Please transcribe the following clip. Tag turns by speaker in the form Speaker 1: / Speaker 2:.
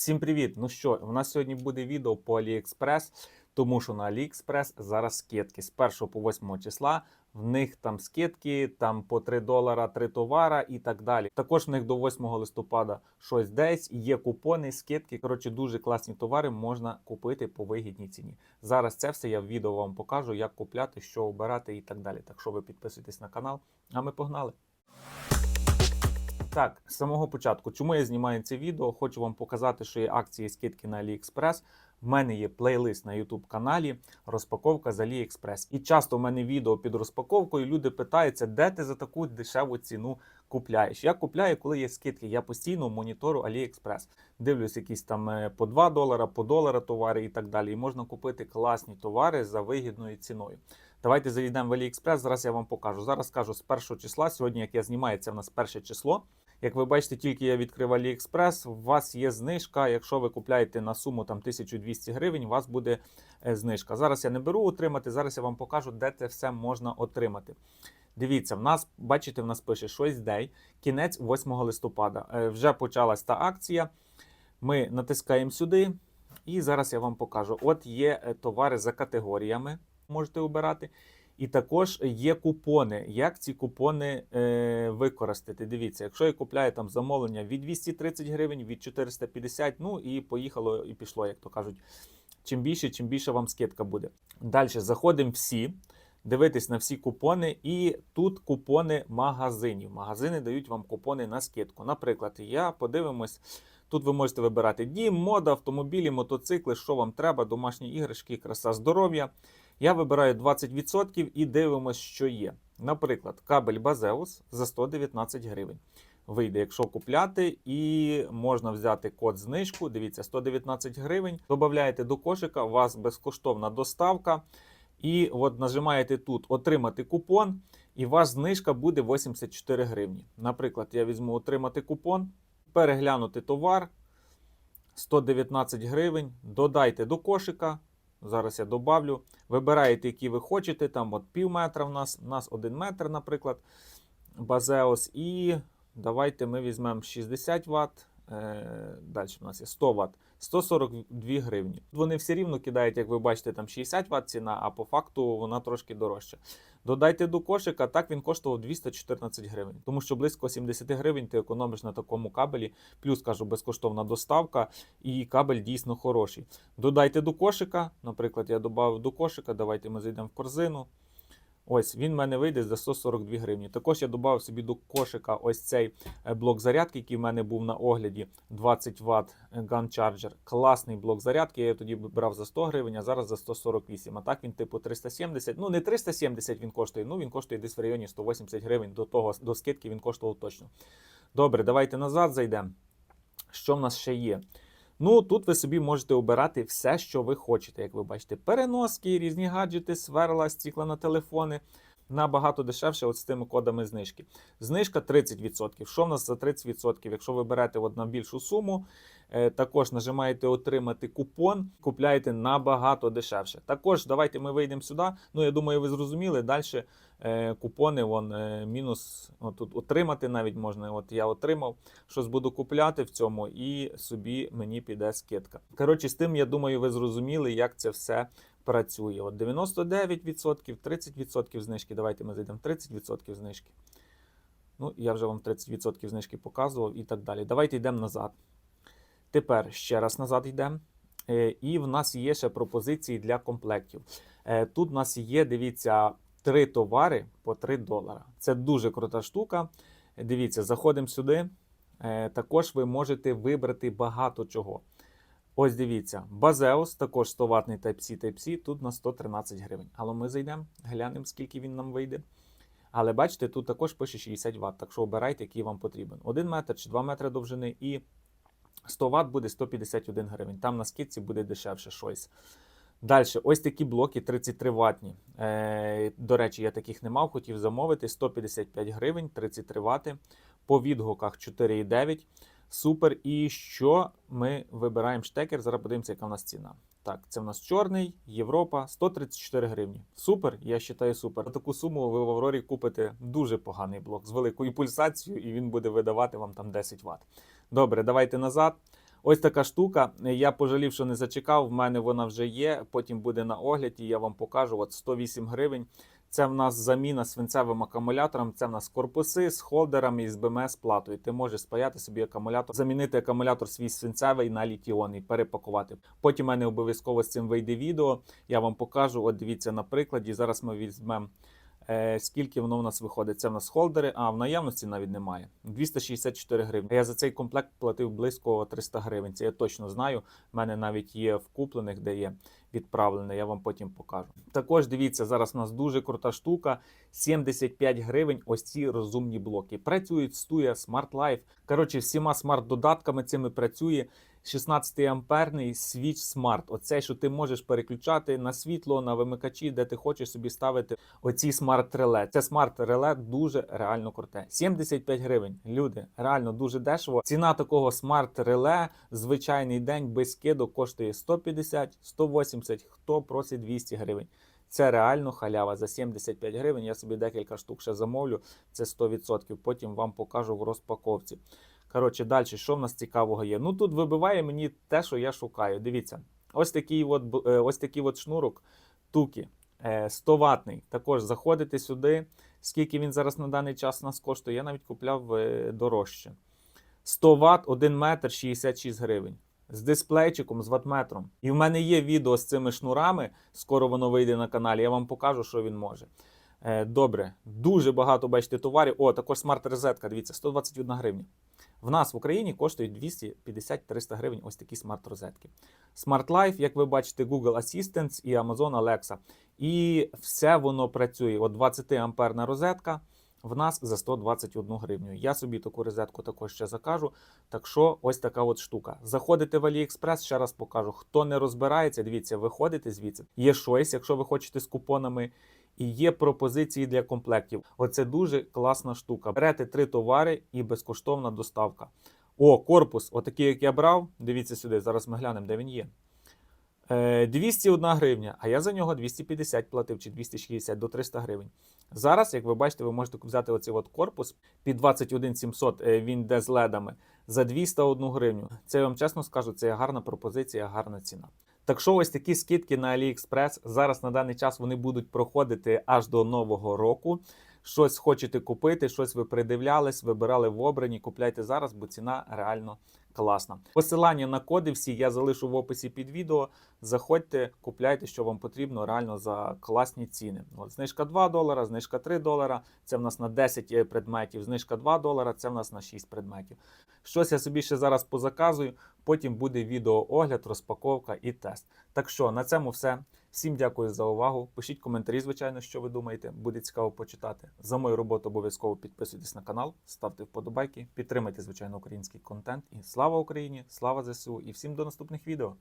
Speaker 1: Всім привіт! Ну що, у нас сьогодні буде відео по AliExpress, тому що на AliExpress зараз скидки з 1 по 8 числа. В них там скидки, там по 3 долара 3 товара і так далі. Також в них до 8 листопада щось десь, є купони, скидки. Коротше, дуже класні товари можна купити по вигідній ціні. Зараз це все я в відео вам покажу, як купляти, що обирати і так далі. Так що ви підписуйтесь на канал, а ми погнали. Так, з самого початку, чому я знімаю це відео? Хочу вам показати, що є акції скидки на AliExpress. В мене є плейлист на YouTube каналі розпаковка з AliExpress. І часто в мене відео під розпаковкою. Люди питаються, де ти за таку дешеву ціну купляєш. Я купляю, коли є скидки. Я постійно моніторю AliExpress. Дивлюсь, якісь там е, по 2 долара, по долара товари і так далі. І можна купити класні товари за вигідною ціною. Давайте зайдемо в AliExpress, Зараз я вам покажу. Зараз скажу з першого числа. Сьогодні, як я знімаю, це в нас перше число. Як ви бачите, тільки я відкрив AliExpress, у вас є знижка. Якщо ви купляєте на суму там 1200 гривень, у вас буде е, знижка. Зараз я не беру отримати, зараз я вам покажу, де це все можна отримати. Дивіться, в нас, бачите, в нас пише щось день, кінець 8 листопада. Е, Вже почалась та акція. Ми натискаємо сюди, і зараз я вам покажу. От є е, товари за категоріями, можете обирати. І також є купони. Як ці купони е, використати? Дивіться, якщо я купляю там замовлення від 230 гривень, від 450, ну і поїхало і пішло, як то кажуть. Чим більше, чим більше вам скидка буде. Далі заходимо всі, дивитись на всі купони, і тут купони магазинів. Магазини дають вам купони на скидку. Наприклад, я подивимось. Тут ви можете вибирати дім, мода, автомобілі, мотоцикли, що вам треба, домашні іграшки, краса, здоров'я. Я вибираю 20% і дивимося, що є. Наприклад, кабель Базеус за 119 гривень. Вийде, якщо купляти, і можна взяти код знижку. Дивіться, 119 гривень. Додаєте до кошика, у вас безкоштовна доставка. І от нажимаєте тут Отримати купон, і вас знижка буде 84 гривні. Наприклад, я візьму отримати купон, переглянути товар 119 гривень. Додайте до кошика. Зараз я добавлю. Вибираєте, які ви хочете. Там от пів метра в нас, у нас один метр, наприклад, Базеос. І давайте ми візьмемо 60 Вт. Далі в нас є 100 Вт. 142 гривні. Вони все рівно кидають, як ви бачите, там 60 Вт ціна, а по факту вона трошки дорожча. Додайте до кошика, так він коштував 214 гривень, тому що близько 70 гривень ти економиш на такому кабелі. Плюс кажу, безкоштовна доставка, і кабель дійсно хороший. Додайте до кошика. Наприклад, я додав до кошика. Давайте ми зайдемо в корзину. Ось він в мене вийде за 142 гривні. Також я додав собі до кошика ось цей е, блок зарядки, який в мене був на огляді 20 Вт Gun Charger. Класний блок зарядки. Я його тоді брав за 100 гривень, а зараз за 148. А так він типу 370. Ну не 370 він коштує, ну він коштує десь в районі 180 гривень. До того до скидки він коштував точно. Добре, давайте назад зайдемо. Що в нас ще є? Ну, тут ви собі можете обирати все, що ви хочете, як ви бачите. Переноски, різні гаджети, сверла, стікла на телефони. Набагато дешевше от з тими кодами знижки. Знижка 30%. Що в нас за 30%? Якщо ви берете от на більшу суму, е, також нажимаєте отримати купон, купляєте набагато дешевше. Також давайте ми вийдемо сюди. Ну, я думаю, ви зрозуміли. Далі е, купони вон, е, мінус тут отримати навіть можна. От я отримав, щось буду купляти в цьому, і собі мені піде скидка. Коротше, з тим, я думаю, ви зрозуміли, як це все працює. От 99%, 30% знижки. Давайте ми зайдемо 30% знижки. Ну, я вже вам 30% знижки показував і так далі. Давайте йдемо назад. Тепер ще раз назад йдемо. Е, І в нас є ще пропозиції для комплектів. Е, Тут в нас є, дивіться, три товари по 3 долара. Це дуже крута штука. Дивіться, заходимо сюди. Е, Також ви можете вибрати багато чого. Ось дивіться, Базеус, також 100 ватний Type-C, Type-C, тут на 113 гривень. Але ми зайдемо, глянемо, скільки він нам вийде. Але бачите, тут також пише 60 Вт, так що обирайте, який вам потрібен. 1 метр чи 2 метри довжини і 100 Вт буде 151 гривень. Там на скидці буде дешевше щось. Далі, ось такі блоки 33 ватні. Е, до речі, я таких не мав, хотів замовити 155 гривень, 33 вати. По відгуках 4,9. Супер. І що ми вибираємо штекер? Зараз подивимося, яка в нас ціна. Так, це в нас чорний, Європа, 134 гривні. Супер, я вважаю супер. За таку суму ви в Аврорі купите дуже поганий блок з великою пульсацією, і він буде видавати вам там 10 Вт. Добре, давайте назад. Ось така штука. Я пожалів, що не зачекав. В мене вона вже є. Потім буде на огляді. Я вам покажу. От 108 гривень. Це в нас заміна свинцевим акумулятором. Це в нас корпуси з холдерами і з БМС платою. Ти можеш спаяти собі акумулятор, замінити акумулятор свій свинцевий на літіон і перепакувати. Потім в мене обов'язково з цим вийде відео. Я вам покажу. От дивіться на прикладі. Зараз ми візьмемо. Е, скільки воно в нас виходить? Це в нас холдери, а в наявності навіть немає. 264 гривні. Я за цей комплект платив близько 300 гривень. Це я точно знаю. У мене навіть є в куплених, де є відправлене. Я вам потім покажу. Також дивіться, зараз у нас дуже крута штука. 75 гривень. Ось ці розумні блоки. Працюють Stuya, Smart Life. Коротше, всіма смарт-додатками цими працює. 16 амперний свіч Smart. Оце, що ти можеш переключати на світло, на вимикачі, де ти хочеш собі ставити оці смарт-реле. Це смарт-реле дуже реально круте. 75 гривень. Люди, реально дуже дешево. Ціна такого смарт-реле звичайний день без скидок коштує 150, 180, хто просить 200 гривень. Це реально халява за 75 гривень. Я собі декілька штук ще замовлю. Це 100%. Потім вам покажу в розпаковці. Коротше, далі, що в нас цікавого є? Ну тут вибиває мені те, що я шукаю. Дивіться, ось такий от, е, ось такий от шнурок туки. 100 ватний. Також заходите сюди. Скільки він зараз на даний час нас коштує? Я навіть купляв е, дорожче. 100 Вт, 1 метр 66 гривень. З дисплейчиком, з ватметром. І в мене є відео з цими шнурами. Скоро воно вийде на каналі. Я вам покажу, що він може. Е, Добре, дуже багато бачите товарів. О, також смарт-розетка. Дивіться, 121 гривня. В нас в Україні коштують 250-300 гривень ось такі смарт-розетки. Smart Life, як ви бачите, Google Assistant і Amazon Alexa. І все воно працює. От 20 амперна розетка в нас за 121 гривню. Я собі таку розетку також ще закажу. Так що ось така от штука. Заходите в AliExpress, ще раз покажу. Хто не розбирається, дивіться, виходите звідси. Є щось, якщо ви хочете з купонами. І є пропозиції для комплектів. Оце дуже класна штука. Берете три товари і безкоштовна доставка. О, корпус, отакий, як я брав. Дивіться сюди. Зараз ми глянемо, де він є. Е, 201 гривня, а я за нього 250 платив чи 260 до 300 гривень. Зараз, як ви бачите, ви можете взяти оцей от корпус під 21 700, е, він йде з ледами, за 201 гривню. Це я вам чесно скажу, це гарна пропозиція, гарна ціна. Так що ось такі скидки на AliExpress. Зараз на даний час вони будуть проходити аж до нового року. Щось хочете купити, щось ви придивлялись, вибирали в обрані, купляйте зараз, бо ціна реально класна. Посилання на коди всі я залишу в описі під відео. Заходьте, купляйте, що вам потрібно, реально за класні ціни. От, знижка 2 долара, знижка 3 долара. Це в нас на 10 е, предметів. Знижка 2 долара, це в нас на 6 предметів. Щось я собі ще зараз позаказую. Потім буде відеоогляд, розпаковка і тест. Так що на цьому все. Всім дякую за увагу. Пишіть коментарі, звичайно, що ви думаєте. Буде цікаво почитати. За мою роботу обов'язково підписуйтесь на канал, ставте вподобайки, підтримайте, звичайно, український контент. І слава Україні! Слава ЗСУ! І всім до наступних відео!